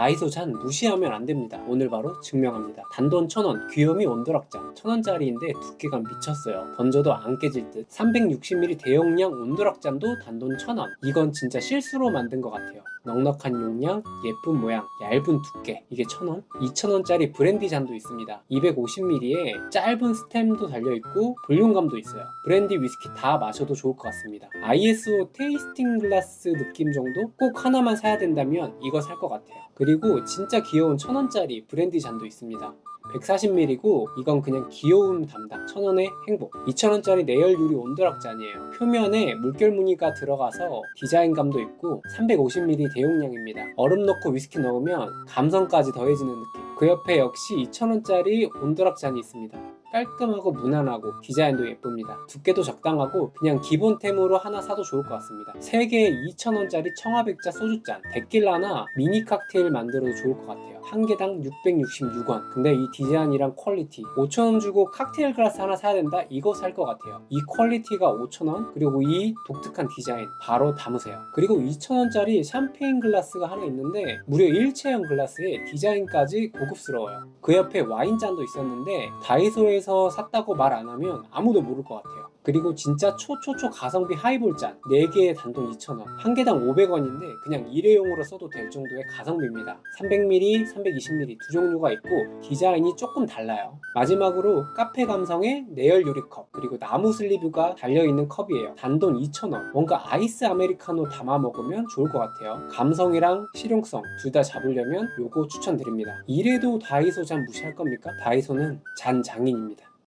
다이소 잔 무시하면 안 됩니다. 오늘 바로 증명합니다. 단돈 1000원, 귀요미 온도락잔 1000원짜리인데 두께가 미쳤어요. 던져도 안 깨질 듯. 360ml 대용량 온도락잔도 단돈 1000원. 이건 진짜 실수로 만든 것 같아요. 넉넉한 용량, 예쁜 모양, 얇은 두께. 이게 1000원? 2000원짜리 브랜디 잔도 있습니다. 250ml에 짧은 스템도 달려있고 볼륨감도 있어요. 브랜디 위스키 다 마셔도 좋을 것 같습니다. ISO 테이스팅 글라스 느낌 정도? 꼭 하나만 사야 된다면 이거 살 것 같아요. 그리고 진짜 귀여운 1000원짜리 브랜디 잔도 있습니다. 140ml고 이건 그냥 귀여움 담당 1000원의 행복. 2000원짜리 내열 유리 온도락 잔이에요. 표면에 물결 무늬가 들어가서 디자인감도 있고 350ml 대용량입니다. 얼음 넣고 위스키 넣으면 감성까지 더해지는 느낌. 그 옆에 역시 2000원짜리 온도락 잔이 있습니다 깔끔하고 무난하고 디자인도 예쁩니다. 두께도 적당하고 그냥 기본템으로 하나 사도 좋을 것 같습니다. 3개에 2,000원짜리 청아백자 소주잔, 데킬라나 미니 칵테일 만들어도 좋을 것 같아요. 한 개당 666원. 근데 이 디자인이랑 퀄리티 5,000원 주고 칵테일 글라스 하나 사야 된다? 이거 살 것 같아요. 이 퀄리티가 5,000원 그리고 이 독특한 디자인 바로 담으세요. 그리고 2,000원짜리 샴페인 글라스가 하나 있는데 무려 일체형 글라스에 디자인까지 고급스러워요. 그 옆에 와인잔도 있었는데 다이소에 서 샀다고 말 안 하면 아무도 모를 것 같아요. 그리고 진짜 초초초 가성비 하이볼 잔 4개에 단돈 2,000원. 한 개당 500원인데 그냥 일회용으로 써도 될 정도의 가성비입니다. 300ml, 320ml 두 종류가 있고 디자인이 조금 달라요. 마지막으로 카페 감성의 내열 유리컵 그리고 나무 슬리브가 달려있는 컵이에요. 단돈 2,000원. 뭔가 아이스 아메리카노 담아 먹으면 좋을 것 같아요. 감성이랑 실용성 둘 다 잡으려면 요거 추천드립니다. 이래도 다이소 잔 무시할 겁니까? 다이소는 잔 장인입니다